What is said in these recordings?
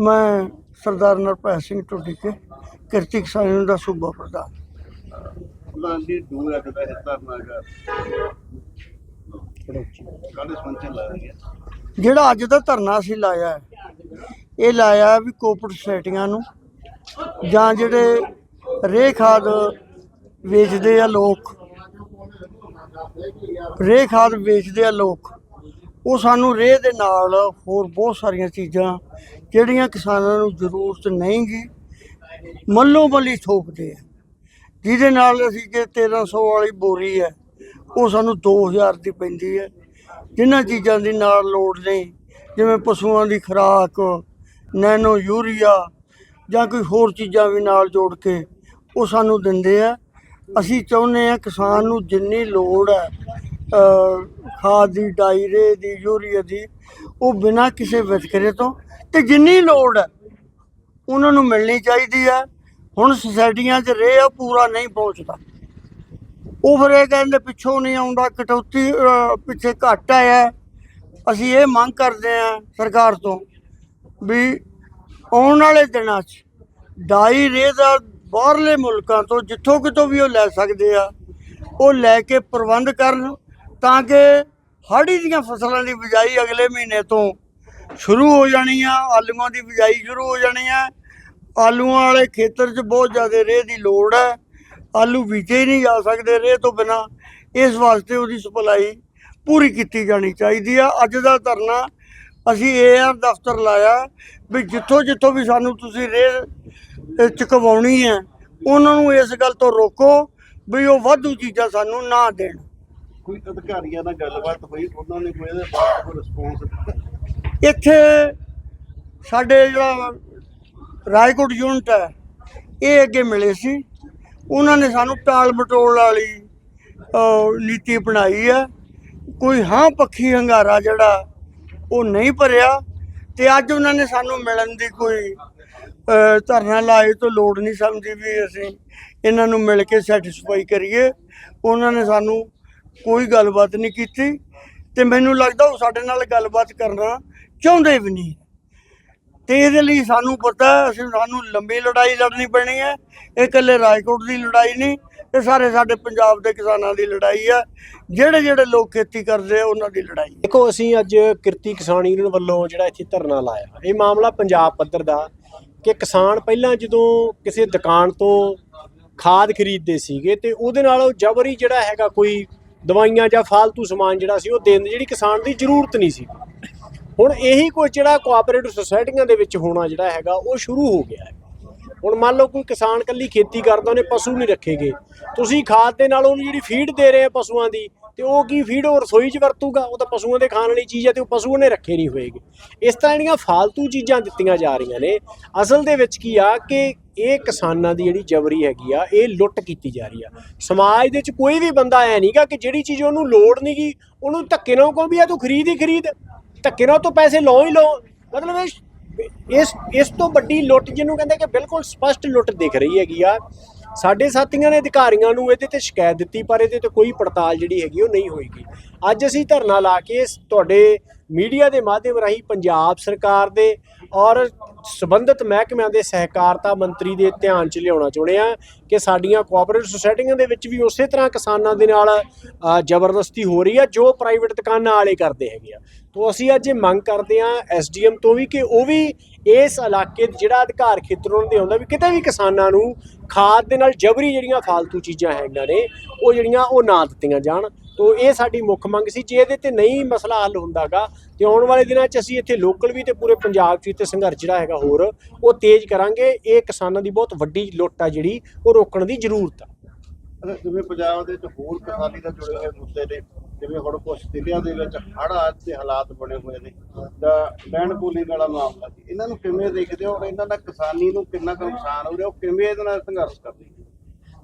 ਮੈਂ ਸਰਦਾਰ ਨਰਪੈ ਸਿੰਘ ਟੁੱਡੀ ਕੇ ਕਿਰਤੀ ਕਿਸਾਨ ਦਾ ਸੂਬਾ ਪ੍ਰਧਾਨ। ਪ੍ਰਧਾਨ ਜੀ ਦੂਰ ਜਿਹੜਾ ਅੱਜ ਦਾ ਧਰਨਾ ਅਸੀਂ ਲਾਇਆ ਇਹ ਲਾਇਆ ਵੀ ਕੋਪਰ ਸੋਸਾਇਟੀਆਂ ਨੂੰ ਜਾਂ ਜਿਹੜੇ ਰੇਹ ਖਾਦ ਵੇਚਦੇ ਆ ਲੋਕ ਰੇਹ ਖਾਦ ਵੇਚਦੇ ਆ ਲੋਕ ਉਹ ਸਾਨੂੰ ਰੇਹ ਦੇ ਨਾਲ ਹੋਰ ਬਹੁਤ ਸਾਰੀਆਂ ਚੀਜ਼ਾਂ ਜਿਹੜੀਆਂ ਕਿਸਾਨਾਂ ਨੂੰ ਜ਼ਰੂਰਤ ਨਹੀਂ ਗੀ ਮੱਲੋ ਮੱਲੀ ਥੋਪਦੇ ਆ। ਜਿਹਦੇ ਨਾਲ ਅਸੀਂ ਜੇ 1300 ਵਾਲੀ ਬੋਰੀ ਹੈ ਉਹ ਸਾਨੂੰ 2000 ਦੀ ਪੈਂਦੀ ਹੈ ਜਿਨ੍ਹਾਂ ਚੀਜ਼ਾਂ ਦੀ ਨਾਲ ਲੋੜ ਨਹੀਂ, ਜਿਵੇਂ ਪਸ਼ੂਆਂ ਦੀ ਖੁਰਾਕ, ਨੈਨੋ ਯੂਰੀਆ ਜਾਂ ਕੋਈ ਹੋਰ ਚੀਜ਼ਾਂ ਵੀ ਨਾਲ ਜੋੜ ਕੇ ਉਹ ਸਾਨੂੰ ਦਿੰਦੇ ਆ। ਅਸੀਂ ਚਾਹੁੰਦੇ ਆ ਕਿਸਾਨ ਨੂੰ ਜਿੰਨੀ ਲੋੜ ਹੈ ਖਾਦ ਦੀ, ਡਾਇਰੇ ਦੀ, ਯੂਰੀਆ ਦੀ ਉਹ ਬਿਨਾਂ ਕਿਸੇ ਵਿਤਕਰੇ ਤੋਂ, ਤੇ ਜਿੰਨੀ ਲੋੜ ਹੈ ਉਹਨਾਂ ਨੂੰ ਮਿਲਣੀ ਚਾਹੀਦੀ ਹੈ, ਹੁਣ ਸੁਸਾਇਟੀਆਂ 'ਚ ਰੇਹ ਪੂਰਾ ਨਹੀਂ ਪਹੁੰਚਦਾ ਉਹ ਫਿਰ ਇਹ ਕਹਿੰਦੇ ਪਿੱਛੋਂ ਨਹੀਂ ਆਉਂਦਾ, ਕਟੌਤੀ ਪਿੱਛੇ ਘੱਟ ਆਇਆ ਹੈ। ਅਸੀਂ ਇਹ ਮੰਗ ਕਰਦੇ ਆ ਸਰਕਾਰ ਤੋਂ ਵੀ ਆਉਣ ਵਾਲੇ ਦਿਨਾਂ 'ਚ ਡਾਈ ਰੇਹ ਦਾ ਬਾਹਰਲੇ ਮੁਲਕਾਂ ਤੋਂ ਜਿੱਥੋਂ ਕਿਤੋਂ ਵੀ ਉਹ ਲੈ ਸਕਦੇ ਆ, ਉਹ ਲੈ ਕੇ ਪ੍ਰਬੰਧ ਕਰਨ ਤਾਂ ਕਿ ਹਾੜੀ ਦੀਆਂ ਫਸਲਾਂ ਦੀ ਬਿਜਾਈ ਅਗਲੇ ਮਹੀਨੇ ਤੋਂ ਸ਼ੁਰੂ ਹੋ ਜਾਣੀ ਆ, ਆਲੂਆਂ ਦੀ ਬਿਜਾਈ ਸ਼ੁਰੂ ਹੋ ਜਾਣੀ ਆ। ਆਲੂਆਂ ਵਾਲੇ ਖੇਤਰ 'ਚ ਬਹੁਤ ਜ਼ਿਆਦਾ ਰੇਹ ਦੀ ਲੋੜ ਹੈ ਆਲੂ ਬੀਜੇ ਹੀ ਨਹੀਂ ਜਾ ਸਕਦੇ, ਰੇਹ ਤੋਂ ਬਿਨਾ ਇਸ ਵਾਸਤੇ ਉਹਦੀ ਸਪਲਾਈ ਪੂਰੀ ਕੀਤੀ ਜਾਣੀ ਚਾਹੀਦੀ ਆ। ਅੱਜ ਦਾ ਧਰਨਾ ਅਸੀਂ ਏਆਰ ਦਫ਼ਤਰ ਲਾਇਆ ਵੀ ਜਿੱਥੋਂ ਜਿੱਥੋਂ ਵੀ ਸਾਨੂੰ ਤੁਸੀਂ ਰੇਹ ਚੁਕਵਾਉਣੀ ਹੈ, ਉਹਨਾਂ ਨੂੰ ਇਸ ਗੱਲ ਤੋਂ ਰੋਕੋ ਵੀ ਉਹ ਵਾਧੂ ਚੀਜ਼ਾਂ ਸਾਨੂੰ ਨਾ ਦੇਣ। ਕੋਈ ਅਧਿਕਾਰੀਆਂ ਨਾਲ ਗੱਲਬਾਤ ਹੋਈ, ਉਹਨਾਂ ਨੇ ਕੋਈ ਇਹਦੇ ਬਾਰੇ ਕੋਈ ਰਿਸਪੌਂਸ ਦਿੱਤਾ? ਇੱਥੇ ਸਾਡੇ ਜਿਹੜਾ ਰਾਏਕੋਟ ਯੂਨਿਟ ਹੈ, ਇਹ ਅੱਗੇ ਮਿਲੇ ਸੀ। ਉਹਨਾਂ ਨੇ ਸਾਨੂੰ ਟਾਲ ਮਟੋਲ ਵਾਲੀ ਨੀਤੀ ਅਪਣਾਈ ਹੈ। ਕੋਈ ਹਾਂ ਪੱਖੀ ਹੰਗਾਰਾ ਜਿਹੜਾ ਉਹ ਨਹੀਂ ਭਰਿਆ ਤੇ ਅੱਜ ਉਹਨਾਂ ਨੇ ਸਾਨੂੰ ਮਿਲਣ ਦੀ ਕੋਈ ਧਰਨਾ ਲਾਏ ਤੋਂ ਲੋੜ ਨਹੀਂ ਸਮਝੀ ਵੀ ਅਸੀਂ ਇਹਨਾਂ ਨੂੰ ਮਿਲ ਕੇ ਸੈਟੀਸਫਾਈ ਕਰੀਏ। ਉਹਨਾਂ ਨੇ ਸਾਨੂੰ ਕੋਈ ਗੱਲਬਾਤ ਨਹੀਂ ਕੀਤੀ ਤੇ ਮੈਨੂੰ ਲੱਗਦਾ ਉਹ ਸਾਡੇ ਨਾਲ ਗੱਲਬਾਤ ਕਰਨਾ ਚਾਹੁੰਦੇ ਵੀ ਨਹੀਂ। ਤੇ ਇਹਦੇ ਲਈ ਸਾਨੂੰ ਪਤਾ ਅਸੀਂ ਸਾਨੂੰ ਲੰਬੀ ਲੜਾਈ ਲੜਨੀ ਪੈਣੀ ਹੈ, ਇਹ ਇਕੱਲੇ ਰਾਜਕੋਟ ਦੀ ਲੜਾਈ ਨਹੀਂ, ਇਹ ਸਾਰੇ ਸਾਡੇ ਪੰਜਾਬ ਦੇ ਕਿਸਾਨਾਂ ਦੀ ਲੜਾਈ ਹੈ, ਜਿਹੜੇ ਜਿਹੜੇ ਲੋਕ ਖੇਤੀ ਕਰਦੇ ਆ, ਉਹਨਾਂ ਦੀ ਲੜਾਈ ਦੇਖੋ, ਅਸੀਂ ਅੱਜ ਕਿਰਤੀ ਕਿਸਾਨ ਯੂਨੀਅਨ ਵੱਲੋਂ ਜਿਹੜਾ ਇੱਥੇ ਧਰਨਾ ਲਾਇਆ, ਇਹ ਮਾਮਲਾ ਪੰਜਾਬ ਪੱਧਰ ਦਾ ਕਿ ਕਿਸਾਨ ਪਹਿਲਾਂ ਜਦੋਂ ਕਿਸੇ ਦੁਕਾਨ ਤੋਂ ਖਾਦ ਖਰੀਦਦੇ ਸੀਗੇ ਤੇ ਉਹਦੇ ਨਾਲ ਉਹ ਜਬਰੀ ਜਿਹੜਾ ਹੈਗਾ ਕੋਈ ਦਵਾਈਆਂ ਜਾਂ ਫਾਲਤੂ ਸਮਾਨ ਜਿਹੜਾ ਸੀ ਉਹ ਦੇਣ ਦੀ ਜਿਹੜੀ ਕਿਸਾਨ ਦੀ ਜ਼ਰੂਰਤ ਨਹੀਂ ਸੀ। ਹੁਣ ਇਹੀ ਕੁਝ ਜਿਹੜਾ ਕੋਆਪਰੇਟਿਵ ਸੁਸਾਇਟੀਆਂ ਦੇ ਵਿੱਚ ਹੋਣਾ ਜਿਹੜਾ ਹੈਗਾ, ਉਹ ਸ਼ੁਰੂ ਹੋ ਗਿਆ ਹੈ। ਹੁਣ ਮੰਨ ਲਓ ਕੋਈ ਕਿਸਾਨ ਕੱਲੀ ਖੇਤੀ ਕਰਦਾ, ਉਹਨੇ ਪਸ਼ੂ ਨਹੀਂ ਰੱਖੇਗੇ ਤੁਸੀਂ ਖਾਦ ਦੇ ਨਾਲ ਉਹਨੂੰ ਜਿਹੜੀ ਫੀਡ ਦੇ ਰਹੇ ਆ ਪਸ਼ੂਆਂ ਦੀ, ਤੇ ਉਹ ਕੀ ਫੀਡ ਉਹ ਰਸੋਈ 'ਚ ਵਰਤੂਗਾ? ਉਹ ਤਾਂ ਪਸ਼ੂਆਂ ਦੇ ਖਾਣ ਵਾਲੀ ਚੀਜ਼ ਹੈ ਤੇ ਉਹ ਪਸ਼ੂ ਉਹਨੇ ਰੱਖੇ ਨਹੀਂ ਹੋਏਗੇ। ਇਸ ਤਰ੍ਹਾਂ ਜਿਹੜੀਆਂ ਫਾਲਤੂ ਚੀਜ਼ਾਂ ਦਿੱਤੀਆਂ ਜਾ ਰਹੀਆਂ ਨੇ, ਅਸਲ ਦੇ ਵਿੱਚ ਕੀ ਆ ਕਿ ਇਹ ਕਿਸਾਨਾਂ ਦੀ ਜਿਹੜੀ ਜਬਰੀ ਹੈਗੀ ਆ, ਇਹ ਲੁੱਟ ਕੀਤੀ ਜਾ ਰਹੀ ਆ। ਸਮਾਜ ਦੇ ਵਿੱਚ ਕੋਈ ਵੀ ਬੰਦਾ ਐ ਨਹੀਂਗਾ ਕਿ ਜਿਹੜੀ ਚੀਜ਼ ਉਹਨੂੰ ਲੋੜ ਨਹੀਂਗੀ ਉਹਨੂੰ ਧੱਕੇ ਨਾਲ ਕਹੋ ਵੀ ਆ ਤੂੰ ਖਰੀਦ ਹੀ ਖਰੀਦ, ਧੱਕੇ ਨਾਲ ਤੋਂ ਪੈਸੇ ਲਓ ਹੀ ਲਓ। ਮਤਲਬ ਇਹ ਇਸ ਇਸ ਤੋਂ ਵੱਡੀ ਲੁੱਟ ਜਿਹਨੂੰ ਕਹਿੰਦੇ ਕਿ ਬਿਲਕੁਲ ਸਪਸ਼ਟ ਲੁੱਟ ਦਿਖ ਰਹੀ ਹੈਗੀ ਆ। ਸਾਡੇ ਸਾਥੀਆਂ ਨੇ ਅਧਿਕਾਰੀਆਂ ਨੂੰ ਇਹਦੇ ਤੇ ਸ਼ਿਕਾਇਤ ਦਿੱਤੀ, ਪਰ ਇਹਦੇ ਤੇ ਕੋਈ ਪੜਤਾਲ ਜਿਹੜੀ ਹੈਗੀ ਉਹ ਨਹੀਂ ਹੋਏਗੀ। ਅੱਜ ਅਸੀਂ ਧਰਨਾ ਲਾ ਕੇ ਤੁਹਾਡੇ ਮੀਡੀਆ ਦੇ ਮਾਧਿਅਮ ਰਾਹੀਂ ਪੰਜਾਬ ਸਰਕਾਰ ਦੇ ਔਰ ਸਬੰਧਤ ਮਹਿਕਮਿਆਂ ਦੇ ਸਹਿਕਾਰਤਾ ਮੰਤਰੀ ਦੇ ਧਿਆਨ 'ਚ ਲਿਆਉਣਾ ਚਾਹੁੰਦੇ ਆ ਕਿ ਸਾਡੀਆਂ ਕੋਆਪਰੇਟਿਵ ਸੁਸਾਇਟੀਆਂ ਦੇ ਵਿੱਚ ਵੀ ਉਸੇ ਤਰ੍ਹਾਂ ਕਿਸਾਨਾਂ ਦੇ ਨਾਲ ਜ਼ਬਰਦਸਤੀ ਹੋ ਰਹੀ ਆ, ਜੋ ਪ੍ਰਾਈਵੇਟ ਦੁਕਾਨਾਂ ਵਾਲੇ ਕਰਦੇ ਹੈਗੇ ਆ। ਤੋਂ ਅਸੀਂ ਅੱਜ ਇਹ ਮੰਗ ਕਰਦੇ ਆ ਐਸਡੀਐਮ ਤੋਂ ਵੀ ਕਿ ਉਹ ਵੀ ਇਸ ਇਲਾਕੇ ਜਿਹੜਾ ਅਧਿਕਾਰ ਖੇਤਰ ਉਹਨਾਂ ਦੇ ਆਉਂਦਾ ਵੀ ਕਿਤੇ ਵੀ ਕਿਸਾਨਾਂ ਨੂੰ ਖਾਦ ਦੇ ਨਾਲ ਜਬਰੀ ਜਿਹੜੀਆਂ ਫਾਲਤੂ ਚੀਜ਼ਾਂ ਹੈਗੀਆਂ ਨੇ, ਉਹ ਜਿਹੜੀਆਂ ਉਹ ਨਾ ਦਿੱਤੀਆਂ ਜਾਣ। ਤੋਂ ਇਹ ਸਾਡੀ ਮੁੱਖ ਮੰਗ ਸੀ, ਜੇ ਇਹਦੇ ਤੇ ਨਹੀਂ ਮਸਲਾ ਹੱਲ ਹੁੰਦਾਗਾ, ਤੇ ਆਉਣ ਵਾਲੇ ਦਿਨਾਂ 'ਚ ਅਸੀਂ ਇੱਥੇ ਲੋਕਲ ਵੀ ਤੇ ਪੂਰੇ ਪੰਜਾਬ 'ਚ ਵੀ ਸੰਘਰਸ਼ ਜਿਹੜਾ ਹੈਗਾ ਹੋਰ, ਉਹ ਤੇਜ਼ ਕਰਾਂਗੇ। ਇਹ ਕਿਸਾਨਾਂ ਦੀ ਬਹੁਤ ਵੱਡੀ ਲੁੱਟ ਆ ਜਿਹੜੀ, ਉਹ ਰੋਕਣ ਦੀ ਜ਼ਰੂਰਤ ਆ। ਜਿਵੇਂ ਪੰਜਾਬ ਦੇ ਵਿੱਚ ਹੋਰ ਕਿਸਾਨੀ ਨਾਲ ਜੁੜੇ ਹੋਏ ਮੁੱਦੇ ਨੇ, ਜਿਵੇਂ ਹੁਣ ਕੁਝ ਜ਼ਿਲ੍ਹਿਆਂ ਦੇ ਵਿੱਚ ਹੜ੍ਹ ਦੇ ਹਾਲਾਤ ਬਣੇ ਹੋਏ ਨੇ ਜਾਂ ਲੈਂਡ ਪੂਲਿੰਗ ਵਾਲਾ ਮਾਮਲਾ ਸੀ ਇਹਨਾਂ ਨੂੰ ਕਿਵੇਂ ਦੇਖਦੇ ਹੋ? ਔਰ ਇਹਨਾਂ ਦਾ ਕਿਸਾਨੀ ਨੂੰ ਕਿੰਨਾ ਕੁ ਨੁਕਸਾਨ ਹੋ ਰਿਹਾ? ਉਹ ਕਿਵੇਂ ਇਹਦੇ ਨਾਲ ਸੰਘਰਸ਼ ਕਰਦੇ?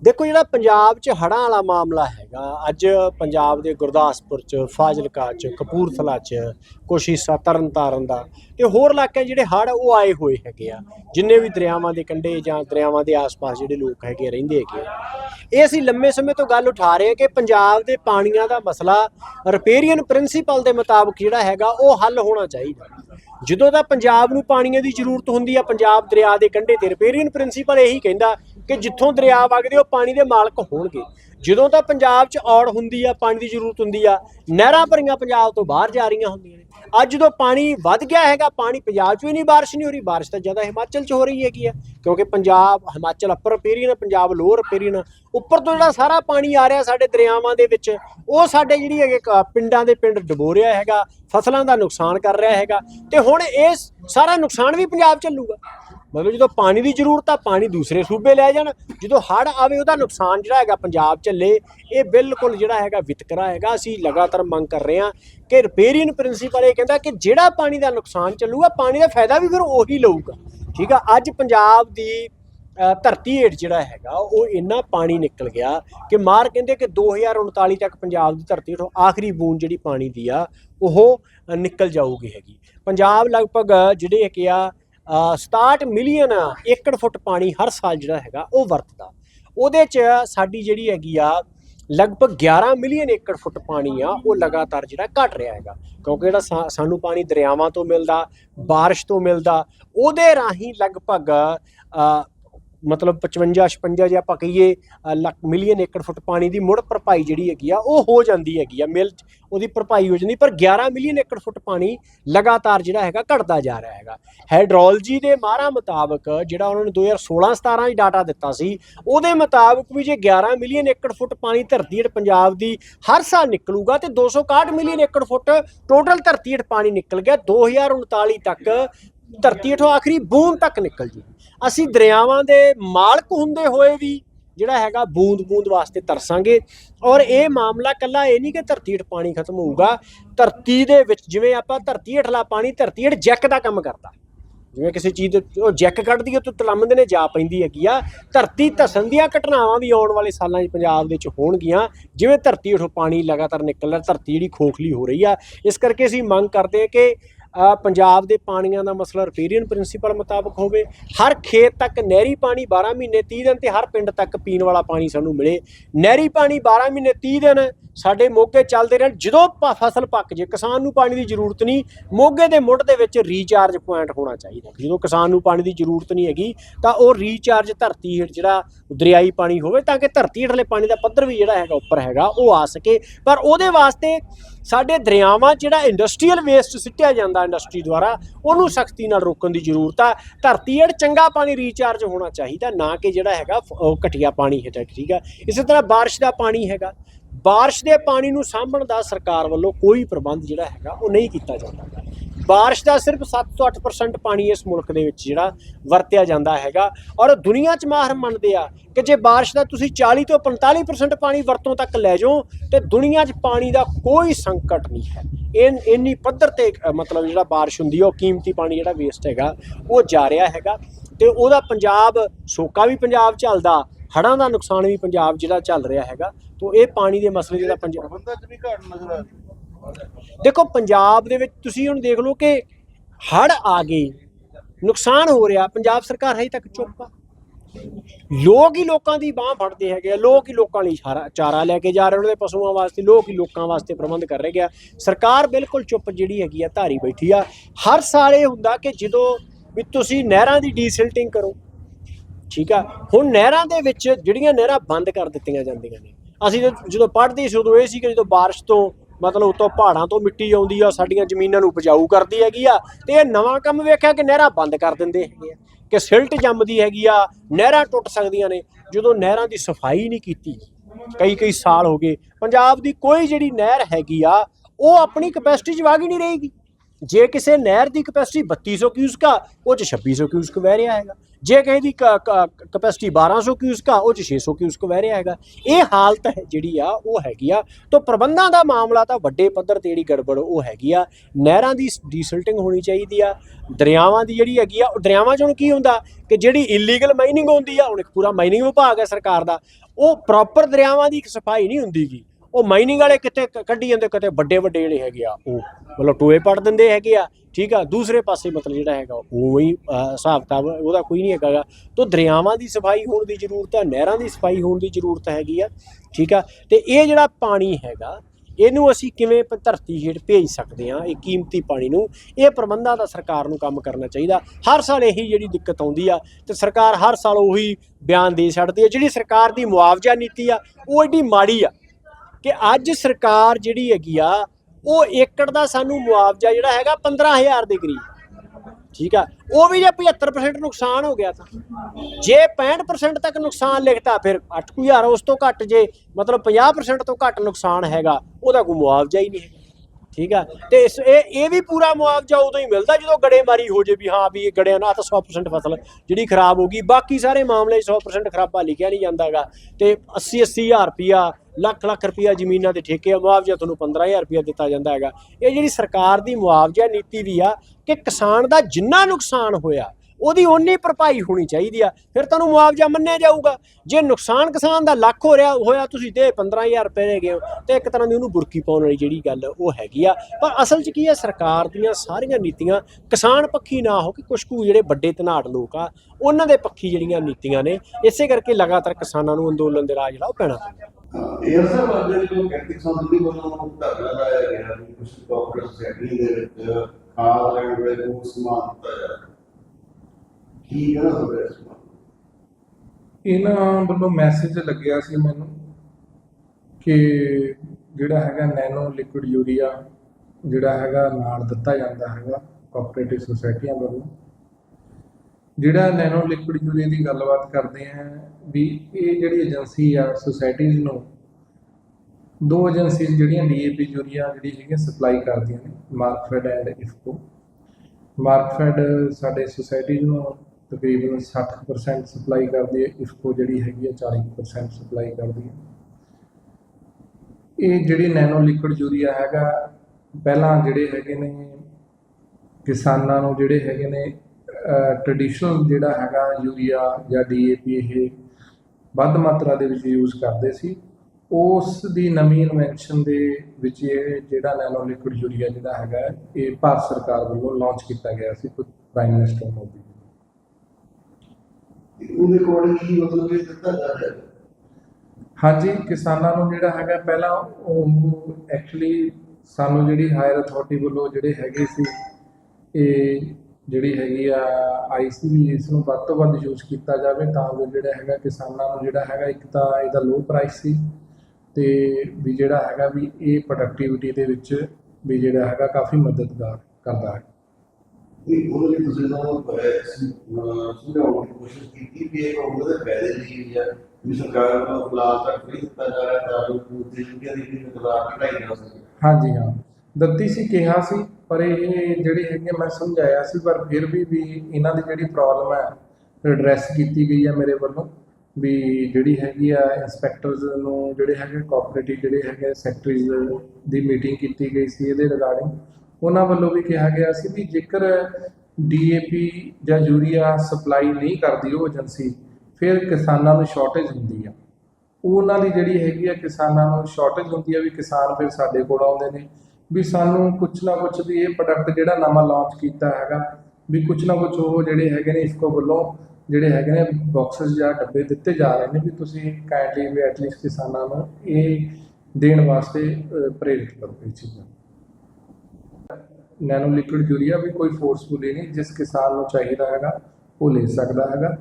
ਦੇਖੋ ਜਿਹੜਾ ਪੰਜਾਬ 'ਚ ਹੜ੍ਹਾਂ ਵਾਲਾ ਮਾਮਲਾ ਹੈਗਾ ਅੱਜ ਪੰਜਾਬ ਦੇ ਗੁਰਦਾਸਪੁਰ 'ਚ ਫਾਜ਼ਿਲਕਾ 'ਚ ਕਪੂਰਥਲਾ 'ਚ ਕੁਛ ਤਰਨਤਾਰਨ ਦਾ ਤੇ ਹੋਰ ਇਲਾਕੇ ਜਿਹੜੇ ਹੜ੍ਹ ਉਹ ਆਏ ਹੋਏ ਹੈਗੇ ਆ ਜਿੰਨੇ ਵੀ ਦਰਿਆਵਾਂ ਦੇ ਕੰਢੇ ਜਾਂ ਦਰਿਆਵਾਂ ਦੇ ਆਸ-ਪਾਸ ਜਿਹੜੇ ਲੋਕ ਹੈਗੇ ਆ, ਰਹਿੰਦੇ ਹੈਗੇ ਆ। ਇਹ ਅਸੀਂ ਲੰਮੇ ਸਮੇਂ ਤੋਂ ਗੱਲ ਉਠਾ ਰਹੇ ਹਾਂ ਕਿ ਪੰਜਾਬ ਦੇ ਪਾਣੀਆਂ ਦਾ ਮਸਲਾ ਰਿਪੇਰੀਅਨ ਪ੍ਰਿੰਸੀਪਲ ਦੇ ਮੁਤਾਬਕ ਜਿਹੜਾ ਹੈਗਾ ਉਹ ਹੱਲ ਹੋਣਾ ਚਾਹੀਦਾ। ਜਦੋਂ ਦਾ ਪੰਜਾਬ ਨੂੰ ਪਾਣੀਆਂ ਦੀ ਜ਼ਰੂਰਤ ਹੁੰਦੀ ਆ ਪੰਜਾਬ ਦਰਿਆ ਦੇ ਕੰਢੇ ਤੇ ਰਿਪੇਰੀਅਨ ਪ੍ਰਿੰਸੀਪਲ ਇਹੀ ਕਹਿੰਦਾ ਕਿ ਜਿੱਥੋਂ ਦਰਿਆ ਵਗਦੇ ਉਹ ਪਾਣੀ ਦੇ ਮਾਲਕ ਹੋਣਗੇ। ਜਦੋਂ ਤਾਂ ਪੰਜਾਬ 'ਚ ਔੜ ਹੁੰਦੀ ਆ, ਪਾਣੀ ਦੀ ਜ਼ਰੂਰਤ ਹੁੰਦੀ ਆ, ਨਹਿਰਾਂ ਭਰੀਆਂ ਪੰਜਾਬ ਤੋਂ ਬਾਹਰ ਜਾ ਰਹੀਆਂ ਹੁੰਦੀਆਂ ਨੇ। ਅੱਜ ਜਦੋਂ ਪਾਣੀ ਵੱਧ ਗਿਆ ਹੈਗਾ, ਪਾਣੀ ਪੰਜਾਬ 'ਚ ਵੀ ਨਹੀਂ, ਬਾਰਿਸ਼ ਨਹੀਂ ਹੋ ਰਹੀ, ਬਾਰਿਸ਼ ਤਾਂ ਜ਼ਿਆਦਾ ਹਿਮਾਚਲ 'ਚ ਹੋ ਰਹੀ ਹੈਗੀ ਆ। ਕਿਉਂਕਿ Punjab, Himachal upper riparian Punjab lower riparian ਉੱਪਰ ਤੋਂ ਜਿਹੜਾ ਸਾਰਾ ਪਾਣੀ ਆ ਰਿਹਾ ਸਾਡੇ ਦਰਿਆਵਾਂ ਦੇ ਵਿੱਚ, ਉਹ ਸਾਡੇ ਜਿਹੜੀ ਹੈਗੇ ਕ- ਪਿੰਡਾਂ ਦੇ ਪਿੰਡ ਡੁਬੋ ਰਿਹਾ ਹੈਗਾ, ਫਸਲਾਂ ਦਾ ਨੁਕਸਾਨ ਕਰ ਰਿਹਾ ਹੈਗਾ। ਤੇ ਹੁਣ ਇਹ ਸਾਰਾ ਨੁਕਸਾਨ ਵੀ ਪੰਜਾਬ ਚੱਲੂਗਾ। ਮਤਲਬ ਜਦੋਂ ਪਾਣੀ ਦੀ ਜ਼ਰੂਰਤ ਆ, ਪਾਣੀ ਦੂਸਰੇ ਸੂਬੇ ਲੈ ਜਾਣ, ਜਦੋਂ ਹੜ੍ਹ ਆਵੇ ਉਹਦਾ ਨੁਕਸਾਨ ਜਿਹੜਾ ਹੈਗਾ ਪੰਜਾਬ ਚੱਲੇ ਇਹ ਬਿਲਕੁਲ ਜਿਹੜਾ ਹੈਗਾ ਵਿਤਕਰਾ ਹੈਗਾ, ਅਸੀਂ ਲਗਾਤਾਰ ਮੰਗ ਕਰ ਰਹੇ ਹਾਂ ਕਿ ਰਿਪੇਰੀਅਨ ਪ੍ਰਿੰਸੀਪਲ ਇਹ ਕਹਿੰਦਾ ਕਿ ਜਿਹੜਾ ਪਾਣੀ ਦਾ ਨੁਕਸਾਨ ਚੱਲੂਗਾ, ਪਾਣੀ ਦਾ ਫਾਇਦਾ ਵੀ ਫਿਰ ਉਹੀ ਲਊਗਾ। ਠੀਕ ਆ, ਅੱਜ ਪੰਜਾਬ ਦੀ ਧਰਤੀ ਹੇਠ ਜਿਹੜਾ ਹੈਗਾ, ਉਹ ਇੰਨਾ ਪਾਣੀ ਨਿਕਲ ਗਿਆ ਕਿ ਮਾਰ ਕਹਿੰਦੇ ਕਿ 2039 ਤੱਕ ਪੰਜਾਬ ਦੀ ਧਰਤੀ ਹੇਠੋਂ ਆਖਰੀ ਬੂੰਦ ਜਿਹੜੀ ਪਾਣੀ ਦੀ ਆ, ਉਹ ਨਿਕਲ ਜਾਊਗੀ ਹੈਗੀ। ਪੰਜਾਬ ਲਗਭਗ ਜਿਹੜੇ ਹੈਗੇ ਆ 67 ਮਿਲੀਅਨ ਏਕੜ ਫੁੱਟ ਪਾਣੀ ਹਰ ਸਾਲ ਜਿਹੜਾ ਹੈਗਾ ਉਹ ਵਰਤਦਾ। ਉਹਦੇ ਚ ਸਾਡੀ ਜਿਹੜੀ ਹੈਗੀ ਆ ਲਗਭਗ 11 ਮਿਲੀਅਨ ਏਕੜ ਫੁੱਟ ਪਾਣੀ ਆ, ਉਹ ਲਗਾਤਾਰ ਜਿਹੜਾ ਘਟ ਰਿਹਾ ਹੈਗਾ। ਕਿਉਂਕਿ ਜਿਹੜਾ ਸਾ- ਸਾਨੂੰ ਪਾਣੀ ਦਰਿਆਵਾਂ ਤੋਂ ਮਿਲਦਾ, ਬਾਰਿਸ਼ ਤੋਂ ਮਿਲਦਾ, ਉਹਦੇ ਰਾਹੀਂ ਲਗਭਗ ਮਤਲਬ 55 56 ਜੇ ਆਪਾਂ ਕਹੀਏ ਅ, ਲੱਖ ਮਿਲੀਅਨ ਏਕੜ ਫੁੱਟ ਪਾਣੀ ਦੀ ਮੁੜ ਭਰਪਾਈ ਜਿਹੜੀ ਹੈਗੀ ਆ ਉਹ ਹੋ ਜਾਂਦੀ ਹੈਗੀ ਆ ਮਿਲ ਉਹਦੀ ਭਰਪਾਈ ਹੋ ਜਾਂਦੀ ਪਰ 11 ਮਿਲੀਅਨ ਏਕੜ ਫੁੱਟ ਪਾਣੀ ਲਗਾਤਾਰ ਜਿਹੜਾ ਹੈਗਾ ਘਟਦਾ ਜਾ ਰਿਹਾ ਹੈਗਾ। ਹਾਈਡਰੋਲੋਜੀ ਦੇ ਮਾਹਰਾਂ ਮੁਤਾਬਕ ਜਿਹੜਾ ਉਹਨਾਂ ਨੇ 2016-17 ਚ ਡਾਟਾ ਦਿੱਤਾ ਸੀ ਉਹਦੇ ਮੁਤਾਬਕ ਵੀ ਜੇ 11 ਮਿਲੀਅਨ ਏਕੜ ਫੁੱਟ ਪਾਣੀ ਧਰਤੀ ਹੇਠ ਪੰਜਾਬ ਦੀ ਹਰ ਸਾਲ ਨਿਕਲੂਗਾ ਤੇ 261 ਮਿਲੀਅਨ ਏਕੜ ਫੁੱਟ ਟੋਟਲ ਧਰਤੀ ਹੇਠ ਪਾਣੀ ਨਿਕਲ ਗਿਆ 2039 ਤੱਕ ਧਰਤੀ ਹੇਠੋਂ ਆਖਰੀ ਬੂੰਦ ਤੱਕ ਨਿਕਲ ਜੂਗੀ। ਅਸੀਂ ਦਰਿਆਵਾਂ ਦੇ ਮਾਲਕ ਹੁੰਦੇ ਹੋਏ ਵੀ ਜਿਹੜਾ ਹੈਗਾ ਬੂੰਦ ਬੂੰਦ ਵਾਸਤੇ ਤਰਸਾਂਗੇ ਔਰ ਇਹ ਮਾਮਲਾ ਕੱਲਾ ਇਹ ਨਹੀਂ ਕਿ ਧਰਤੀ ਹੇਠ ਪਾਣੀ ਖਤਮ ਹੋਊਗਾ। ਧਰਤੀ ਦੇ ਵਿੱਚ ਜਿਵੇਂ ਆਪਾਂ ਧਰਤੀ ਹੇਠਲਾ ਪਾਣੀ ਧਰਤੀ ਹੇਠ ਜੈਕ ਦਾ ਕੰਮ ਕਰਦਾ। ਜਿਵੇਂ ਕਿਸੇ ਚੀਜ਼ ਦੇ ਉਹ ਜੈਕ ਕੱਢਦੀ ਹੈ ਤਾਂ ਤਲੰਮਦੇ ਨੇ, ਜਾ ਪੈਂਦੀ ਹੈਗੀ ਆ। ਧਰਤੀ ਧਸਣ ਦੀਆਂ ਘਟਨਾਵਾਂ ਵੀ ਆਉਣ ਵਾਲੇ ਸਾਲਾਂ 'ਚ ਪੰਜਾਬ ਦੇ ਵਿੱਚ ਹੋਣਗੀਆਂ। ਜਿਵੇਂ ਧਰਤੀ ਹੇਠੋਂ ਪਾਣੀ ਲਗਾਤਾਰ ਨਿਕਲ ਰਿਹਾ ਧਰਤੀ ਜਿਹੜੀ ਖੋਖਲੀ ਹੋ ਰਹੀ ਆ। ਇਸ ਕਰਕੇ ਅਸੀਂ ਮੰਗ ਕਰਦੇ ਹਾਂ ਕਿ ਪੰਜਾਬ ਦੇ ਪਾਣੀਆਂ ਦਾ ਮਸਲਾ ਰਿਪੇਰੀਅਨ ਪ੍ਰਿੰਸੀਪਲ ਮੁਤਾਬਕ ਹੋਵੇ, ਹਰ ਖੇਤ ਤੱਕ ਨਹਿਰੀ ਪਾਣੀ 12 ਮਹੀਨੇ 30 ਦਿਨ ਤੇ ਹਰ ਪਿੰਡ ਤੱਕ ਪੀਣ ਵਾਲਾ ਪਾਣੀ ਸਾਨੂੰ ਮਿਲੇ। ਨਹਿਰੀ ਪਾਣੀ 12 ਮਹੀਨੇ 30 ਦਿਨ ਸਾਡੇ ਮੋਗੇ ਚੱਲਦੇ ਰਹਿਣ। ਜਦੋਂ ਪ- ਫਸਲ ਪੱਕ ਜੇ, ਕਿਸਾਨ ਨੂੰ ਪਾਣੀ ਦੀ ਜ਼ਰੂਰਤ ਨਹੀਂ, ਮੋਗੇ ਦੇ ਮੁੱਢ ਦੇ ਵਿੱਚ ਰੀਚਾਰਜ ਪੁਆਇੰਟ ਹੋਣਾ ਚਾਹੀਦਾ। ਜਦੋਂ ਕਿਸਾਨ ਨੂੰ ਪਾਣੀ ਦੀ ਜ਼ਰੂਰਤ ਨਹੀਂ ਹੈਗੀ, ਤਾਂ ਉਹ ਰੀਚਾਰਜ ਧਰਤੀ ਹੇਠ ਜਿਹੜਾ ਦਰਿਆਈ ਪਾਣੀ ਹੋਵੇ, ਤਾਂ ਕਿ ਧਰਤੀ ਹੇਠਲੇ ਪਾਣੀ ਦਾ ਪੱਧਰ ਵੀ ਜਿਹੜਾ ਹੈਗਾ, ਉੱਪਰ ਹੈਗਾ, ਉਹ ਆ ਸਕੇ। ਪਰ ਉਹਦੇ ਵਾਸਤੇ ਸਾਡੇ ਦਰਿਆਵਾਂ 'ਚ ਜਿਹੜਾ ਇੰਡਸਟਰੀਅਲ ਵੇਸਟ ਸਿੱਟਿਆ ਜਾਂਦਾ ਇੰਡਸਟਰੀ ਦੁਆਰਾ, ਉਹਨੂੰ ਸਖਤੀ ਨਾਲ ਰੋਕਣ ਦੀ ਜ਼ਰੂਰਤ ਆ। ਧਰਤੀ ਹੇਠ ਚੰਗਾ ਪਾਣੀ ਰੀਚਾਰਜ ਹੋਣਾ ਚਾਹੀਦਾ, ਨਾ ਕਿ ਜਿਹੜਾ ਹੈਗਾ ਘਟੀਆ ਪਾਣੀ ਹੈ ਠੀਕ ਆ? ਇਸੇ ਤਰ੍ਹਾਂ ਬਾਰਿਸ਼ ਦਾ ਪਾਣੀ ਹੈਗਾ। ਬਾਰਿਸ਼ ਦੇ ਪਾਣੀ ਨੂੰ ਸਾਂਭਣ ਦਾ ਸਰਕਾਰ ਵੱਲੋਂ ਕੋਈ ਪ੍ਰਬੰਧ ਜਿਹੜਾ ਹੈਗਾ, ਉਹ ਨਹੀਂ ਕੀਤਾ ਜਾਂਦਾ। ਗਾ। ਬਾਰਿਸ਼ ਦਾ ਸਿਰਫ 7 ਤੋਂ 8% ਪਾਣੀ ਇਸ ਮੁਲਕ ਦੇ ਵਿੱਚ ਜਿਹੜਾ ਵਰਤਿਆ ਜਾਂਦਾ ਹੈਗਾ। ਔਰ ਦੁਨੀਆ 'ਚ ਮਾਹਰ ਮੰਨਦੇ ਆ ਕਿ ਜੇ ਬਾਰਿਸ਼ ਦਾ ਤੁਸੀਂ 40 ਤੋਂ 45% ਪਾਣੀ ਵਰਤੋਂ ਤੱਕ ਲੈ ਜਾਓ, ਤੇ ਦੁਨੀਆ 'ਚ ਪਾਣੀ ਦਾ ਕੋਈ ਸੰਕਟ ਨਹੀਂ ਹੈ। ਇਨ ਇੰਨੀ ਪੱਧਰ ਤੇ ਮਤਲਬ ਜਿਹੜਾ ਬਾਰਿਸ਼ ਹੁੰਦੀ ਹੈ ਉਹ ਕੀਮਤੀ ਪਾਣੀ ਜਿਹੜਾ ਵੇਸਟ ਹੈਗਾ, ਉਹ ਜਾ ਰਿਹਾ ਹੈਗਾ। ਤੇ ਉਹਦਾ ਪੰਜਾਬ, ਸੋਕਾ ਵੀ ਪੰਜਾਬ ਝੱਲਦਾ, ਹੜ੍ਹਾਂ ਦਾ ਨੁਕਸਾਨ ਵੀ ਪੰਜਾਬ ਜਿਹੜਾ ਚੱਲ ਰਿਹਾ ਹੈਗਾ। ਤੋਂ ਇਹ ਪਾਣੀ ਦੇ ਮਸਲੇ ਜਿਹੜਾ ਪੰਜਾਬ ਪ੍ਰਬੰਧਾਂ 'ਚ ਵੀ ਘਾਟ ਨਜ਼ਰ ਆ ਰਹੀ ਦੇਖੋ, ਪੰਜਾਬ ਦੇ ਵਿੱਚ ਤੁਸੀਂ ਹੁਣ ਦੇਖ ਲਓ ਕਿ ਹੜ ਆ ਗਏ। ਨੁਕਸਾਨ ਹੋ ਰਿਹਾ। ਪੰਜਾਬ ਸਰਕਾਰ ਹਜੇ ਤੱਕ ਚੁੱਪ ਆ। ਲੋਕ ਹੀ ਲੋਕਾਂ ਦੀ ਬਾਹ ਫੜਦੇ ਹੈਗੇ ਆ। ਲੋਕ ਹੀ ਲੋਕਾਂ ਲਈ ਚਾਰਾ- ਲੈ ਕੇ ਜਾ ਰਹੇ ਉਹਨਾਂ ਦੇ ਪਸ਼ੂਆਂ ਵਾਸਤੇ ਲੋਕ ਹੀ ਲੋਕਾਂ ਵਾਸਤੇ ਪ੍ਰਬੰਧ ਕਰ ਰਹੇ ਗਿਆ ਸਰਕਾਰ ਬਿਲਕੁਲ ਚੁੱਪ ਜਿਹੜੀ ਹੈਗੀ ਆ, ਧਾਰੀ ਬੈਠੀ ਆ। ਹਰ ਸਾਲ ਇਹ ਹੁੰਦਾ ਕਿ ਜਦੋਂ ਵੀ ਤੁਸੀਂ ਨਹਿਰਾਂ ਦੀ ਡੀਸਿਲਟਿੰਗ ਕਰੋ, ਠੀਕ ਆ, ਹੁਣ ਨਹਿਰਾਂ ਦੇ ਵਿੱਚ ਜਿਹੜੀਆਂ ਨਹਿਰਾਂ ਬੰਦ ਕਰ ਦਿੱਤੀਆਂ ਜਾਂਦੀਆਂ ਨੇ। ਅਸੀਂ ਤਾਂ ਜਦੋਂ ਪੜ੍ਹਦੇ ਸੀ ਉਦੋਂ ਇਹ ਸੀ ਕਿ ਜਦੋਂ ਬਾਰਿਸ਼ ਤੋਂ ਮਤਲਬ ਉਤੋਂ ਪਹਾੜਾਂ ਤੋਂ ਮਿੱਟੀ ਆਉਂਦੀ ਆ, ਸਾਡੀਆਂ ਜ਼ਮੀਨਾਂ ਨੂੰ ਉਪਜਾਊ ਕਰਦੀ ਹੈਗੀ ਆ, ਤੇ ਇਹ ਨਵਾਂ ਕੰਮ ਵੇਖਿਆ ਕਿ ਨਹਿਰਾਂ ਬੰਦ ਕਰ ਦਿੰਦੇ ਹੈਗੇ ਆ, ਕਿ ਸਿਲਟ ਜੰਮਦੀ ਹੈਗੀ ਆ, ਨਹਿਰਾਂ ਟੁੱਟ ਸਕਦੀਆਂ ਨੇ, ਜਦੋਂ ਨਹਿਰਾਂ ਦੀ ਸਫ਼ਾਈ ਨਹੀਂ ਕੀਤੀ, ਕਈ ਕਈ ਸਾਲ ਹੋ ਗਏ, ਪੰਜਾਬ ਦੀ ਕੋਈ ਜਿਹੜੀ ਨਹਿਰ ਹੈਗੀ ਆ, ਉਹ ਆਪਣੀ ਕਪੈਸਿਟੀ 'ਚ ਵਾਗੀ ਨਹੀਂ ਰਹੇਗੀ। ਜੇ ਕਿਸੇ ਨਹਿਰ ਦੀ ਕਪੈਸਿਟੀ 3200 ਕਿਊਸਕ ਆ, ਉਹ 'ਚ 2600 ਕਿਊਸਕ ਵਹਿ ਰਿਹਾ ਹੈਗਾ। ਜੇ ਕਿਸੇ ਦੀ ਕਪੈਸਿਟੀ 1200 ਕਿਊਸਕ ਆ, ਉਹ 'ਚ 600 ਕਿਊਸਕ ਵਹਿ ਰਿਹਾ ਹੈਗਾ। ਇਹ ਹਾਲਤ ਹੈ ਜਿਹੜੀ ਆ, ਉਹ ਹੈਗੀ ਆ। ਤੋਂ ਪ੍ਰਬੰਧਾਂ ਦਾ ਮਾਮਲਾ ਤਾਂ ਵੱਡੇ ਪੱਧਰ ਤੇ ਜਿਹੜੀ ਗੜਬੜ, ਉਹ ਹੈਗੀ ਆ। ਨਹਿਰਾਂ ਦੀ ਡੀਸਲਟਿੰਗ ਹੋਣੀ ਚਾਹੀਦੀ ਆ। ਦਰਿਆਵਾਂ ਦੀ ਜਿਹੜੀ ਹੈਗੀ ਆ, ਉਹ ਦਰਿਆਵਾਂ 'ਚ ਹੁਣ ਕੀ ਹੁੰਦਾ ਕਿ ਜਿਹੜੀ ਇਲੀਗਲ ਮਾਈਨਿੰਗ ਹੁੰਦੀ ਆ, ਹੁਣ ਇੱਕ ਪੂਰਾ ਮਾਈਨਿੰਗ ਵਿਭਾਗ ਹੈ ਸਰਕਾਰ ਦਾ, ਉਹ ਪ੍ਰੋਪਰ ਦਰਿਆਵਾਂ ਦੀ ਸਫ਼ਾਈ ਨਹੀਂ ਹੁੰਦੀਗੀ। ਉਹ ਮਾਈਨਿੰਗ ਵਾਲੇ ਕਿਤੇ ਕੱਢੀ ਜਾਂਦੇ, ਕਿਤੇ ਵੱਡੇ ਵੱਡੇ ਜਿਹੜੇ ਹੈਗੇ ਆ, ਉਹ ਮਤਲਬ ਟੋਏ ਪੜ ਦਿੰਦੇ ਹੈਗੇ ਆ, ਠੀਕ ਆ, ਦੂਸਰੇ ਪਾਸੇ ਮਤਲਬ ਜਿਹੜਾ ਹੈਗਾ, ਉਹ ਹੀ ਹਿਸਾਬ ਕਿਤਾਬ, ਉਹਦਾ ਕੋਈ ਨਹੀਂ ਹੈਗਾ ਗਾ। ਤਾਂ ਦਰਿਆਵਾਂ ਦੀ ਸਫ਼ਾਈ ਹੋਣ ਦੀ ਜ਼ਰੂਰਤ ਹੈ ਨਹਿਰਾਂ ਦੀ ਸਫ਼ਾਈ ਹੋਣ ਦੀ ਜ਼ਰੂਰਤ ਹੈਗੀ ਆ, ਠੀਕ ਆ। ਤੇ ਇਹ ਜਿਹੜਾ ਪਾਣੀ ਹੈਗਾ, ਇਹਨੂੰ ਅਸੀਂ ਕਿਵੇਂ ਧਰਤੀ ਹੇਠ ਭੇਜ ਸਕਦੇ ਹਾਂ ਇਹ ਕੀਮਤੀ ਪਾਣੀ ਨੂੰ, ਇਹ ਪ੍ਰਬੰਧਾਂ ਦਾ ਸਰਕਾਰ ਨੂੰ ਕੰਮ ਕਰਨਾ ਚਾਹੀਦਾ। ਹਰ ਸਾਲ ਇਹੀ ਜਿਹੜੀ ਦਿੱਕਤ ਆਉਂਦੀ ਆ, ਤੇ ਸਰਕਾਰ ਹਰ ਸਾਲ ਉਹੀ ਬਿਆਨ ਦੇ ਛੱਡਦੀ ਆ, ਜਿਹੜੀ ਸਰਕਾਰ ਦੀ ਮੁਆਵਜ਼ਾ ਨੀਤੀ ਆ, ਉਹ ਏਡੀ ਮਾੜੀ ਆ। ਕਿ ਅੱਜ ਸਰਕਾਰ ਜਿਹੜੀ ਹੈਗੀ ਆ, ਉਹ ਏਕੜ ਦਾ ਸਾਨੂੰ ਮੁਆਵਜ਼ਾ ਜਿਹੜਾ ਹੈਗਾ 15000 ਦੇ ਕਰੀਬ। ਠੀਕ ਆ? ਉਹ ਵੀ ਜੇ 75% ਨੁਕਸਾਨ ਹੋ ਗਿਆ ਤਾਂ। ਜੇ 65% ਤੱਕ ਨੁਕਸਾਨ ਲਿਖਤਾ ਫਿਰ 8000 ਉਸ ਤੋਂ ਘੱਟ ਜੇ, ਮਤਲਬ 50% ਤੋਂ ਘੱਟ ਨੁਕਸਾਨ ਹੈਗਾ, ਉਹਦਾ ਕੋਈ ਮੁਆਵਜ਼ਾ ਹੀ ਨਹੀਂ ਹੈ ਠੀਕ ਆ? ਤੇ ਇਸ ਇਹ ਇਹ ਵੀ ਪੂਰਾ ਮੁਆਵਜ਼ਾ ਉਦੋਂ ਹੀ ਮਿਲਦਾ ਜਦੋਂ ਗੜੇਮਾਰੀ ਹੋ ਜੇ ਵੀ ਹਾਂ ਵੀ ਇਹ ਗੜਿਆਂ ਨਾਲ ਤਾਂ 100% ਫਸਲ ਜਿਹੜੀ ਖਰਾਬ ਹੋ ਗਈ। ਬਾਕੀ ਸਾਰੇ ਮਾਮਲੇ 'ਚ 100% ਖਰਾਬਾ ਲਿਖਿਆ ਨਹੀਂ ਜਾਂਦਾਗਾ। ਤੇ 80 80000 ਰੁਪਿਆ ਲੱਖ ਲੱਖ ਰੁਪਿਆ ਜ਼ਮੀਨਾਂ ਦੇ ਠੇਕੇ ਆ, ਮੁਆਵਜ਼ਾ ਤੁਹਾਨੂੰ 15000 ਰੁਪਿਆ ਦਿੱਤਾ ਜਾਂਦਾ ਹੈਗਾ। ਇਹ ਜਿਹੜੀ ਸਰਕਾਰ ਦੀ ਮੁਆਵਜ਼ਾ ਨੀਤੀ ਵੀ ਆ ਕਿ ਕਿਸਾਨ ਦਾ ਜਿੰਨਾ ਨੁਕਸਾਨ ਹੋਇਆ ਉਹਦੀ ਓਨੀ ਭਰਪਾਈ ਹੋਣੀ ਚਾਹੀਦੀ ਆ। ਫਿਰ ਤੁਹਾਨੂੰ ਮੁਆਵਜ਼ਾ ਮੰਨਿਆ ਜਾਊਗਾ। ਜੇ ਨੁਕਸਾਨ ਕਿਸਾਨ ਦਾ ਲੱਖ ਹੋ ਰਿਹਾ ਹੋਇਆ, ਤੁਸੀਂ ਦੇ 15000 ਰੁਪਏ ਦੇ ਗਏ ਤੇ ਇੱਕ ਤਰ੍ਹਾਂ ਦੀ ਉਹਨੂੰ ਬੁਰਕੀ ਪਾਉਣ ਵਾਲੀ ਜਿਹੜੀ ਗੱਲ ਉਹ ਹੈਗੀ ਆ। ਪਰ ਅਸਲ 'ਚ ਕੀ ਹੈ ਸਰਕਾਰ ਦੀਆਂ ਸਾਰੀਆਂ ਨੀਤੀਆਂ ਕਿਸਾਨ ਪੱਖੀ ਨਾ ਹੋ ਕੇ ਕੁਝ ਕੁ ਜਿਹੜੇ ਵੱਡੇ ਧਨਾੜ ਲੋਕ ਆ, ਉਹਨਾਂ ਦੇ ਪੱਖੀ ਜਿਹੜੀਆਂ ਨੀਤੀਆਂ ਨੇ, ਇਸੇ ਕਰਕੇ ਲਗਾਤਾਰ ਕਿਸਾਨਾਂ ਨੂੰ ਅੰਦੋਲਨ ਦੇ ਰਾਹ ਜਿਹੜਾ ਉਹ ਪੈਣਾ। ਪੈਂਦਾ ਇਹ ਸਭ ਅੱਜ ਜੋ ਕੈਂਟਿਕ ਸੰਸਦੀ ਵੱਲੋਂ ਧਰਨਾ ਲਾਇਆ ਗਿਆ ਕੁਝ ਕਾਰਪੋਰੇਟ ਸੋਸਾਇਟੀ ਦੇ ਵਿੱਚ, ਖਾਦ ਲੈਣ ਵੇਲੇ ਨੂੰ ਸਮਾਨ ਦਿੱਤਾ ਜਾ ਰਿਹਾ। ਕੀ ਕਹਿਣਾ ਹੋਵੇ ਇਸ ਬਾਰੇ? ਇਹਨਾਂ ਵੱਲੋਂ ਮੈਸੇਜ ਲੱਗਿਆ ਸੀ ਮੈਨੂੰ ਕਿ ਜਿਹੜਾ ਹੈਗਾ ਨੈਨੋ ਲਿਕੁਇਡ ਯੂਰੀਆ ਜਿਹੜਾ ਹੈਗਾ ਨਾਲ ਦਿੱਤਾ ਜਾਂਦਾ ਹੈਗਾ ਕੋਆਪਰੇਟਿਵ ਸੁਸਾਇਟੀਆਂ ਵੱਲੋਂ। ਜਿਹੜਾ ਨੈਨੋ ਲਿਕੁਇਡ ਯੂਰੀਆ ਦੀ ਗੱਲਬਾਤ ਕਰਦੇ ਆ ਵੀ ਇਹ ਜਿਹੜੀ ਏਜੰਸੀ ਆ ਸੁਸਾਇਟੀਜ਼ ਨੂੰ ਦੋ ਏਜੰਸੀ ਜਿਹੜੀਆਂ ਡੀਏਪੀ ਯੂਰੀਆ ਜਿਹੜੀ ਹੈਗੀ ਸਪਲਾਈ ਕਰਦੀਆਂ ਨੇ ਮਾਰਕਫੈਡ ਐਂਡ ਇਫਕੋ ਮਾਰਕਫੈਡ ਸਾਡੇ ਸੁਸਾਇਟੀਜ਼ ਨੂੰ ਤਕਰੀਬਨ 60% ਸਪਲਾਈ ਕਰਦੀ ਹੈ ਇਫਕੋ ਜਿਹੜੀ ਹੈਗੀ ਹੈ 40% ਸਪਲਾਈ ਕਰਦੀ ਹੈ। ਇਹ ਜਿਹੜੀ ਨੈਨੋ ਲਿਕੁਇਡ ਯੂਰੀਆ ਹੈਗਾ, ਪਹਿਲਾਂ ਜਿਹੜੇ ਹੈਗੇ ਨੇ ਕਿਸਾਨਾਂ ਨੂੰ ਜਿਹੜੇ ਹੈਗੇ ਨੇ ਟ੍ਰੈਡੀਸ਼ਨਲ ਜਿਹੜਾ ਹੈਗਾ ਯੂਰੀਆ ਜਾਂ ਡੀਏਪੀ ਇਹ ਵੱਧ ਮਾਤਰਾ ਦੇ ਵਿੱਚ ਯੂਜ਼ ਕਰਦੇ ਸੀ। ਉਸ ਦੀ ਨਵੀਂ ਇਨਵੈਂਸ਼ਨ ਦੇ ਵਿੱਚ ਇਹ ਜਿਹੜਾ ਨੈਨੋ ਲਿਕੁਇਡ ਯੂਰੀਆ ਜਿਹੜਾ ਹੈਗਾ, ਇਹ ਭਾਰਤ ਸਰਕਾਰ ਵੱਲੋਂ ਲਾਂਚ ਕੀਤਾ ਗਿਆ ਸੀ ਪ੍ਰਾਈਮ ਮਿਨਿਸਟਰ ਮੋਦੀ ਉਹਦੇ ਕੋਲ ਕੀ ਮਤਲਬ ਇਹ ਦਿੱਤਾ ਜਾ ਰਿਹਾ? ਹੈ ਹਾਂਜੀ, ਕਿਸਾਨਾਂ ਨੂੰ ਜਿਹੜਾ ਹੈਗਾ ਪਹਿਲਾਂ ਉਹ ਐਕਚੁਅਲੀ ਸਾਨੂੰ ਜਿਹੜੀ ਹਾਇਰ ਅਥਾਰਟੀ ਵੱਲੋਂ ਜਿਹੜੇ ਹੈਗੇ ਸੀ, ਇਹ ਜਿਹੜੀ ਹੈਗੀ ਆ ਆਈਸੀਬੀ ਇਸ ਨੂੰ ਵੱਧ ਤੋਂ ਵੱਧ ਯੂਜ਼ ਕੀਤਾ ਜਾਵੇ ਤਾਂ ਜੋ ਜਿਹੜਾ ਹੈਗਾ ਕਿਸਾਨਾਂ ਨੂੰ ਜਿਹੜਾ ਹੈਗਾ ਇੱਕ ਤਾਂ ਇਹਦਾ ਲੋ ਪ੍ਰਾਈਸ ਸੀ ਤੇ ਵੀ ਜਿਹੜਾ ਹੈਗਾ ਵੀ ਇਹ ਪ੍ਰੋਡਕਟਿਵਿਟੀ ਦੇ ਵਿੱਚ ਵੀ ਜਿਹੜਾ ਹੈਗਾ ਕਾਫੀ ਮਦਦਗਾਰ ਕਰਦਾ ਹੈ। ਇਹ ਉਹਦੇ ਲਈ ਤੁਸੀਂ ਨਾ ਸੁਝਾਉਣ ਦੀ ਕੋਸ਼ਿਸ਼ ਕੀਤੀ ਵੀ ਇਹ ਉਹਨਾਂ ਦੇ ਫਾਇਦੇ ਲਈ ਹੈ ਵੀ ਸਰਕਾਰ ਨੂੰ ਬਲਾਸ ਤੱਕ ਨਹੀਂ ਦਿੱਤਾ ਜਾ ਰਿਹਾ, ਤਾਂ ਜੋ ਪੂਰੀ ਦੁਨੀਆ ਦੀ ਵੀ ਮਕਦਾਰ ਘਟਾਈ ਜਾ ਸਕੇ। ਹਾਂਜੀ, ਹਾਂ। ਦਿੱਤੀ ਸੀ, ਕਿਹਾ ਸੀ, ਪਰ ਇਹ ਜਿਹੜੇ ਹੈਗੇ ਮੈਂ ਸਮਝਾਇਆ ਸੀ, ਪਰ ਫਿਰ ਵੀ ਵੀ ਇਹਨਾਂ ਦੀ ਜਿਹੜੀ ਪ੍ਰੋਬਲਮ ਹੈ ਐਡਰੈਸ ਕੀਤੀ ਗਈ ਹੈ ਮੇਰੇ ਵੱਲੋਂ, ਵੀ ਜਿਹੜੀ ਹੈਗੀ ਆ ਇੰਸਪੈਕਟਰਸ ਨੂੰ ਜਿਹੜੇ ਹੈਗੇ ਕੋਆਪਰੇਟਿਵ ਜਿਹੜੇ ਹੈਗੇ ਸੈਕਟਰੀਜ਼ ਦੀ ਮੀਟਿੰਗ ਕੀਤੀ ਗਈ ਸੀ ਇਹਦੇ ਰਿਗਾਰਡਿੰਗ ਉਹਨਾਂ ਵੱਲੋਂ ਵੀ ਕਿਹਾ ਗਿਆ ਸੀ ਵੀ ਜੇਕਰ ਡੀਏਪੀ ਜਾਂ ਯੂਰੀਆ ਸਪਲਾਈ ਨਹੀਂ ਕਰਦੀ ਉਹ ਏਜੰਸੀ, ਫਿਰ ਕਿਸਾਨਾਂ ਨੂੰ ਸ਼ਾਰਟੇਜ ਹੁੰਦੀ ਆ। ਉਹਨਾਂ ਦੀ ਜਿਹੜੀ ਹੈਗੀ ਆ ਕਿਸਾਨਾਂ ਨੂੰ ਸ਼ਾਰਟੇਜ ਹੁੰਦੀ ਆ ਵੀ ਕਿਸਾਨ ਫਿਰ ਸਾਡੇ ਕੋਲ ਆਉਂਦੇ ਨੇ, ਵੀ ਸਾਨੂੰ ਕੁਛ ਨਾ ਕੁਛ ਵੀ ਇਹ ਪ੍ਰੋਡਕਟ ਜਿਹੜਾ ਨਵਾਂ ਲਾਂਚ ਕੀਤਾ ਹੈਗਾ, ਵੀ ਕੁਛ ਨਾ ਕੁਛ ਉਹ ਜਿਹੜੇ ਹੈਗੇ ਨੇ ਇਫਕੋ ਵੱਲੋਂ ਜਿਹੜੇ ਹੈਗੇ ਨੇ ਬਾਕਸਸ ਜਾਂ ਡੱਬੇ ਦਿੱਤੇ ਜਾ ਰਹੇ ਨੇ ਵੀ ਤੁਸੀਂ ਕਾਈਂਡਲੀ ਵੀ ਐਟਲੀਸਟ ਕਿਸਾਨਾਂ ਨੂੰ ਇਹ ਦੇਣ ਵਾਸਤੇ ਪ੍ਰੇਰਿਤ ਕਰੋ ਇਹ ਚੀਜ਼ਾਂ। ਨੈਨੋ ਲਿਕੁਇਡ ਯੂਰੀਆ ਵੀ ਕੋਈ ਫੋਰਸਫੁਲੀ ਨਹੀਂ ਜਿਸ ਕਿਸਾਨ ਨੂੰ ਚਾਹੀਦਾ ਹੈਗਾ ਉਹ ਲੈ ਸਕਦਾ ਹੈਗਾ।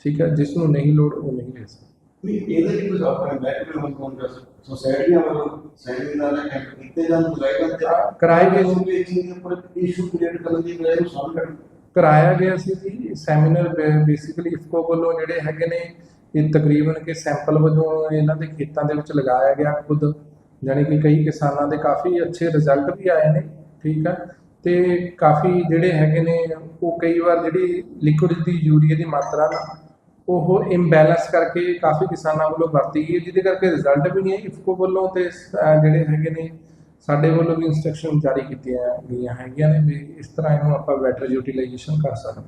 ਠੀਕ ਹੈ ਜਿਸ ਨੂੰ ਨਹੀਂ ਲੋੜ ਉਹ ਨਹੀਂ ਲੈ ਸਕਦਾ। ਵੀ ਇਹਦੇ ਲਈ ਕੁਝ ਆਪਣੇ ਮਹਿਕਮੇ ਵੱਲੋਂ ਕੋਲ ਸੋਸਾਇਟੀਆਂ ਵੱਲੋਂ ਸੈਮੀਨਾਰ ਜਾਂ ਕੈਂਪ ਕੀਤੇ ਜਾਣ ਬੁਲਾਏ ਜਾਂਦੇ ਹਾਂ, ਕਰਾਏ ਗਏ ਸੀ। ਸੀ ਇਹ ਚੀਜ਼ ਦੇ ਉੱਪਰ ਇਸ਼ੂ ਕ੍ਰੀਏਟ ਕਰਨ ਦੀ ਬਜਾਏ ਨੂੰ ਸਮਝਣ ਕਰਾਇਆ ਗਿਆ ਸੀ ਜੀ ਸੈਮੀਨਾਰ ਬੇਸਿਕਲੀ ਇਫਕੋ ਵੱਲੋਂ ਜਿਹੜੇ ਹੈਗੇ ਨੇ ਇਹ ਤਕਰੀਬਨ ਕਿ ਸੈਂਪਲ ਵਜੋਂ ਇਹਨਾਂ ਦੇ ਖੇਤਾਂ ਦੇ ਵਿੱਚ ਲਗਾਇਆ ਗਿਆ ਖੁਦ। ਜਾਣੀ ਕਿ ਕਈ ਕਿਸਾਨਾਂ ਦੇ ਕਾਫੀ ਅੱਛੇ ਰਿਜ਼ਲਟ ਵੀ ਆਏ ਨੇ। ਠੀਕ ਆ। ਤੇ ਕਾਫੀ ਜਿਹੜੇ ਹੈਗੇ ਨੇ ਉਹ ਕਈ ਵਾਰ ਜਿਹੜੀ ਲਿਕੁਇਡ ਦੀ ਯੂਰੀਆ ਦੀ ਮਾਤਰਾ ਨਾ ਉਹ ਇੰਬੈਲੈਂਸ ਕਰਕੇ ਕਾਫੀ ਕਿਸਾਨਾਂ ਵੱਲੋਂ ਵਰਤੀ ਗਈ ਹੈ, ਜਿਹਦੇ ਕਰਕੇ ਰਿਜ਼ਲਟ ਵੀ ਨਹੀਂ ਹੈ ਇਫਕੋ ਵੱਲੋਂ ਤੇ ਜਿਹੜੇ ਹੈਗੇ ਨੇ ਸਾਡੇ ਵੱਲੋਂ ਵੀ ਇਨਸਟਰਕਸ਼ਨ ਜਾਰੀ ਕੀਤੀਆਂ ਗਈਆਂ ਹੈਗੀਆਂ ਨੇ ਵੀ ਇਸ ਤਰ੍ਹਾਂ ਇਹਨੂੰ ਆਪਾਂ ਬੈਟਰ ਯੂਟਿਲਾਈਜੇਸ਼ਨ ਕਰ ਸਕਦੇ